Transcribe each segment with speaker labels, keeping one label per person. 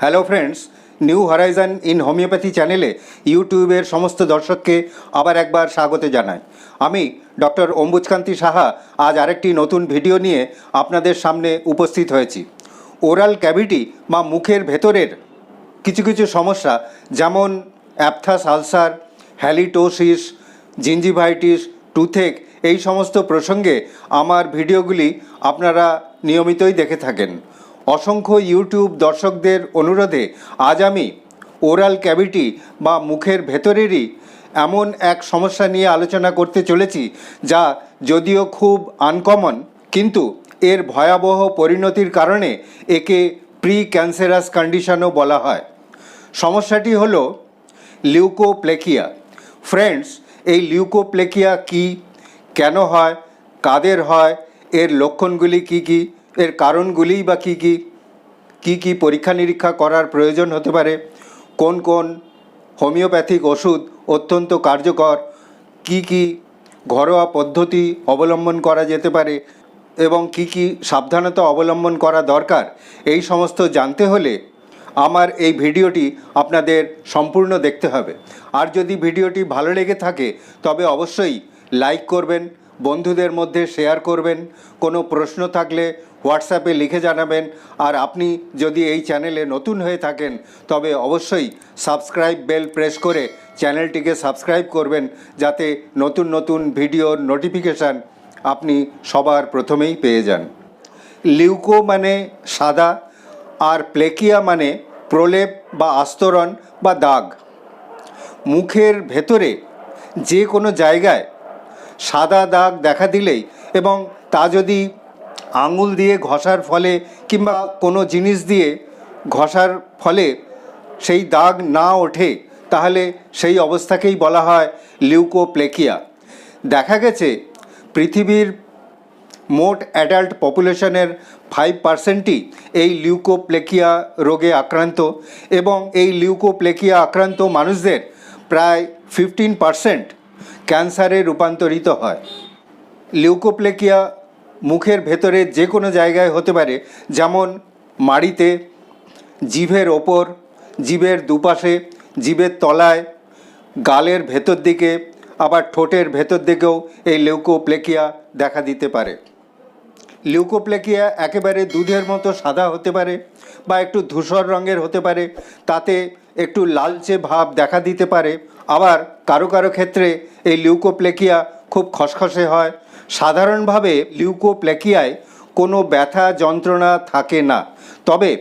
Speaker 1: Hello friends new horizon in homoeopathy চ্যানেলে ইউটিউবের সমস্ত দর্শককে আবার একবার স্বাগত জানাই। আমি ডক্টর অম্বুজকান্তি সাহা আজ আরেকটি নতুন ভিডিও নিয়ে আপনাদের সামনে উপস্থিত হয়েছি। ওরাল ক্যাভিটি বা মুখের ভেতরের কিছু কিছু সমস্যা যেমন aphthous ulcer halitosis gingivitis toothache এই সমস্ত প্রসঙ্গে আমার ভিডিওগুলি আপনারা নিয়মিতই দেখে থাকেন। অসংখ্য ইউটিউব দর্শকদের অনুরোধে আজ আমি ওরাল ক্যাভিটি বা মুখের ভেতরেরই এমন এক সমস্যা নিয়ে আলোচনা করতে চলেছি যা যদিও খুব আনকমন কিন্তু এর ভয়াবহ পরিণতির কারণে একে প্রি ক্যান্সারাস কন্ডিশনও বলা হয়। সমস্যাটি হল লিউকোপ্লেকিয়া ফ্রেন্ডস এই লিউকোপ্লেকিয়া কি, কেন হয়, কাদের হয়, এর লক্ষণগুলি কি কি এর কারণগুলিই বা কী কী কী কী পরীক্ষা নিরীক্ষা করার প্রয়োজন হতে পারে, কোন কোন হোমিওপ্যাথিক ওষুধ অত্যন্ত কার্যকর, কি কি ঘরোয়া পদ্ধতি অবলম্বন করা যেতে পারে এবং কি কি সাবধানতা অবলম্বন করা দরকার, এই সমস্ত জানতে হলে আমার এই ভিডিওটি আপনাদের সম্পূর্ণ দেখতে হবে। আর যদি ভিডিওটি ভালো লেগে থাকে, তবে অবশ্যই লাইক করবেন, বন্ধুদের মধ্যে শেয়ার করবেন, কোনো প্রশ্ন থাকলে হোয়াটসঅ্যাপে লিখে জানাবেন। আর আপনি যদি এই চ্যানেলে নতুন হয়ে থাকেন, তবে অবশ্যই সাবস্ক্রাইব বেল প্রেস করে চ্যানেলটিকে সাবস্ক্রাইব করবেন, যাতে নতুন নতুন ভিডিওর নোটিফিকেশান আপনি সবার প্রথমেই পেয়ে যান। লিউকো মানে সাদা, আর প্লেকিয়া মানে প্রলেপ বা আস্তরণ বা দাগ। মুখের ভেতরে যে কোনো জায়গায় সাদা দাগ দেখা দিলেই এবং তা যদি আঙুল দিয়ে ঘষার ফলে কিংবা কোনো জিনিস দিয়ে ঘষার ফলে সেই দাগ না ওঠে, তাহলে সেই অবস্থাকেই বলা হয় লিউকোপ্লেকিয়া দেখা গেছে, পৃথিবীর মোট অ্যাডাল্ট পপুলেশনের ফাইভ পার্সেন্টই এই লিউকোপ্লেকিয়া রোগে আক্রান্ত এবং এই লিউকোপ্লেকিয়া আক্রান্ত মানুষদের প্রায় ফিফটিন পার্সেন্ট ক্যান্সারে রূপান্তরিত হয়। লিউকোপ্লেকিয়া মুখের ভেতরে যে কোনো জায়গায় হতে পারে, যেমন মাড়িতে, জিভের ওপর, জিভের দুপাশে, জিভের তলায়, গালের ভেতর দিকে, আবার ঠোঁটের ভেতর দিকেও এই লিউকোপ্লেকিয়া দেখা দিতে পারে। লিউকোপ্লেকিয়া একেবারে দুধের মতো সাদা হতে পারে বা একটু ধূসর রঙের হতে পারে, তাতে একটু লালচে ভাব দেখা দিতে পারে। আবার কারও কারও ক্ষেত্রে এই লিউকোপ্লেকিয়া খুব খসখসে হয় সাধারণভাবে লিউকোপ্লেকিয়ায় কোনো ব্যথা যন্ত্রণা থাকে না। তবে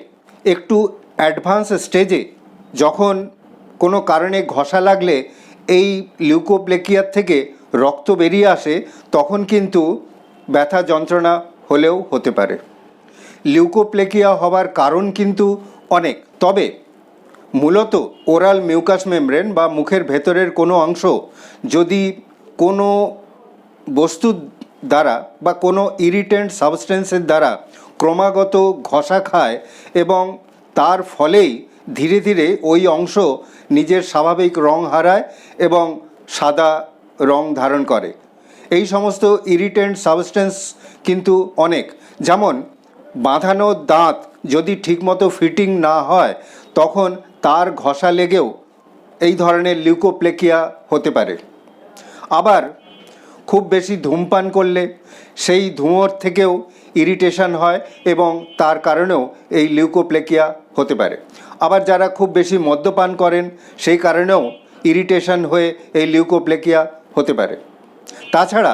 Speaker 1: একটু অ্যাডভান্স স্টেজে যখন কোনো কারণে ঘষা লাগলে এই লিউকোপ্লেকিয়ার থেকে রক্ত বেরিয়ে আসে, তখন কিন্তু ব্যথা যন্ত্রণা হলেও হতে পারে। লিউকোপ্লেকিয়া হবার কারণ কিন্তু অনেক, তবে মূলত ওরাল মিউকাস মেমব্রেন বা মুখের ভেতরের কোনো অংশ যদি কোনো বস্তুর দ্বারা বা কোনো ইরিটেন্ট সাবস্টেন্সের দ্বারা ক্রমাগত ঘষা খায় এবং তার ফলেই ধীরে ধীরে ওই অংশ নিজের স্বাভাবিক রং হারায় এবং সাদা রং ধারণ করে। এই সমস্ত ইরিটেন্ট সাবস্টেন্স কিন্তু অনেক। যেমন, বাঁধানো দাঁত যদি ঠিকমতো ফিটিং না হয়, তখন তার ঘষা লেগেও এই ধরনের লিউকোপ্লেকিয়া হতে পারে। আবার খুব বেশি ধূমপান করলে সেই ধুঁয়োর থেকেও ইরিটেশন হয় এবং তার কারণেও এই লিউকোপ্লেকিয়া হতে পারে। আবার যারা খুব বেশি মদ্যপান করেন, সেই কারণেও ইরিটেশন হয়ে এই লিউকোপ্লেকিয়া হতে পারে। তাছাড়া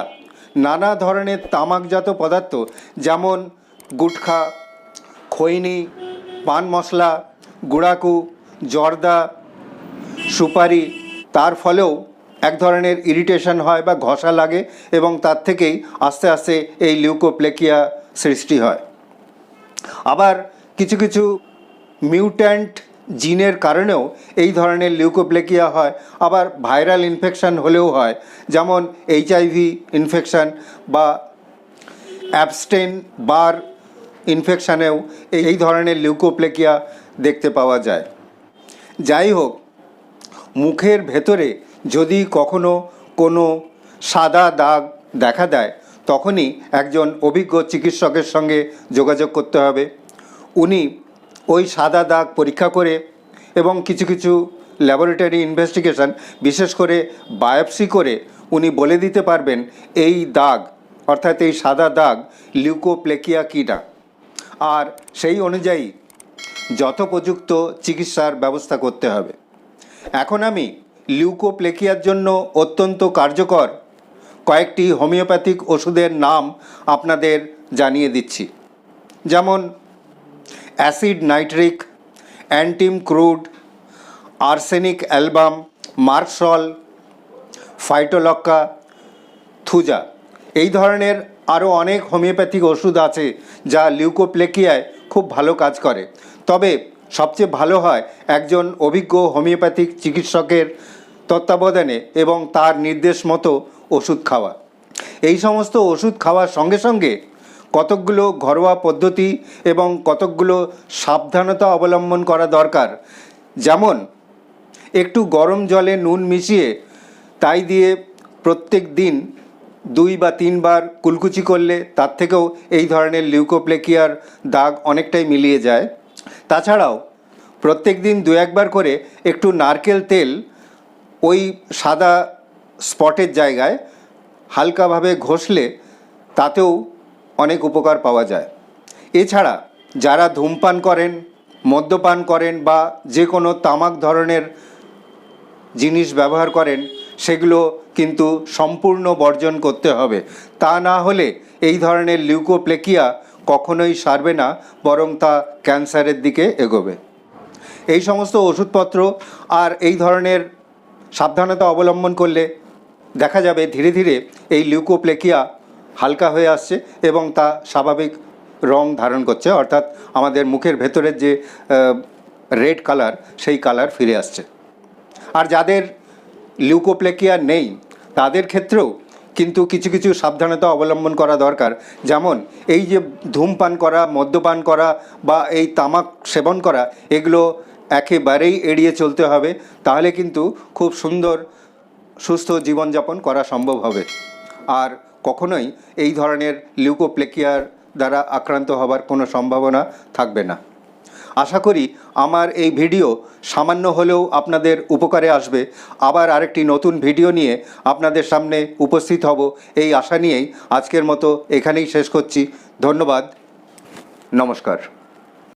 Speaker 1: নানা ধরনের তামাকজাত পদার্থ যেমন গুটখা, খৈনি, পান মশলা, গুড়াকু, জর্দা, সুপারি, তার ফলেও এক ধরনের ইরিটেশন হয় বা ঘষা লাগে এবং তার থেকেই আস্তে আস্তে এই লিউকোপ্লেকিয়া সৃষ্টি হয়। আবার কিছু কিছু মিউট্যান্ট জিনের কারণেও এই ধরনের লিউকোপ্লেকিয়া হয়, আবার ভাইরাল ইনফেকশান হলেও হয়, যেমন এইচআইভি ইনফেকশন বা অ্যাবস্টেন বার ইনফেকশানেও এই ধরনের লিউকোপ্লেকিয়া দেখতে পাওয়া যায়। যাই হোক, মুখের ভেতরে যদি কখনো কোনো সাদা দাগ দেখা দেয়, তখনই একজন অভিজ্ঞ চিকিৎসকের সঙ্গে যোগাযোগ করতে হবে। উনি ওই সাদা দাগ পরীক্ষা করে এবং কিছু কিছু ল্যাবরেটরি ইনভেস্টিগেশন, বিশেষ করে বায়োপসি করে উনি বলে দিতে পারবেন এই দাগ, অর্থাৎ এই সাদা দাগ লিউকোপ্লেকিয়া কীটা আর সেই অনুযায়ী যথোপযুক্ত চিকিৎসার ব্যবস্থা করতে হবে। এখন আমি লিউকোপ্লেকিয়ার জন্য অত্যন্ত কার্যকর কয়েকটি হোমিওপ্যাথিক ওষুধের নাম আপনাদের জানিয়ে দিচ্ছি। যেমন acid nitric, antim crud, arsenic album merc sol phytolacca, thuja. এই ধরনের আরও অনেক হোমিওপ্যাথিক ওষুধ আছে যা লিউকোপ্লেকিয়ায় খুব ভালো কাজ করে। তবে সবচেয়ে ভালো হয় একজন অভিজ্ঞ হোমিওপ্যাথিক চিকিৎসকের তত্ত্বাবধানে এবং তার নির্দেশ মতো ওষুধ খাওয়া। এই সমস্ত ওষুধ খাওয়ার সঙ্গে সঙ্গে কতকগুলো ঘরোয়া পদ্ধতি এবং কতকগুলো সাবধানতা অবলম্বন করা দরকার, যেমন একটু গরম জলে নুন মিশিয়ে তাই দিয়ে প্রত্যেক দিন দুই বা তিনবার কুলকুচি করলে তার থেকেও এই ধরনের লিউকোপ্লেকিয়ার দাগ অনেকটাই মিলিয়ে যায়। তাছাড়াও প্রত্যেক দিন দু একবার করে একটু নারকেল তেল ওই সাদা স্পটের জায়গায় হালকাভাবে ঘষলে তাতেও অনেক উপকার পাওয়া যায়। এছাড়া যারা ধূমপান করেন, মদ্যপান করেন বা যে কোনো তামাক ধরনের জিনিস ব্যবহার করেন, সেগুলো কিন্তু সম্পূর্ণ বর্জন করতে হবে। তা না হলে এই ধরনের লিউকোপ্লেকিয়া কখনোই সারবে না, বরং তা ক্যান্সারের দিকে এগোবে। এই সমস্ত ওষুধপত্র আর এই ধরনের সাবধানতা অবলম্বন করলে দেখা যাবে ধীরে ধীরে এই লিউকোপ্লেকিয়া হালকা হয়ে আসছে এবং তা স্বাভাবিক রং ধারণ করছে, অর্থাৎ আমাদের মুখের ভেতরের যে রেড কালার সেই কালার ফিরে আসছে। আর যাদের লিউকোপ্লেকিয়া নেই, তাদের ক্ষেত্রেও কিন্তু কিছু কিছু সাবধানতা অবলম্বন করা দরকার। যেমন এই যে ধূমপান করা, মদ্যপান করা বা এই তামাক সেবন করা, এগুলো একেবারেই এড়িয়ে চলতে হবে, তাহলে কিন্তু খুব সুন্দর, সুস্থ জীবনযাপন করা সম্ভব হবে। আর কখনোই এই ধরনের লিউকোপ্লেকিয়ার দ্বারা আক্রান্ত হবার কোনো সম্ভাবনা থাকবে না। আশা করি আমার এই ভিডিও সামান্য হলেও আপনাদের উপকারে আসবে। আবার আরেকটি নতুন ভিডিও নিয়ে আপনাদের সামনে উপস্থিত হব। এই আশা নিয়েই আজকের মতো এখানেই শেষ করছি। ধন্যবাদ। নমস্কার।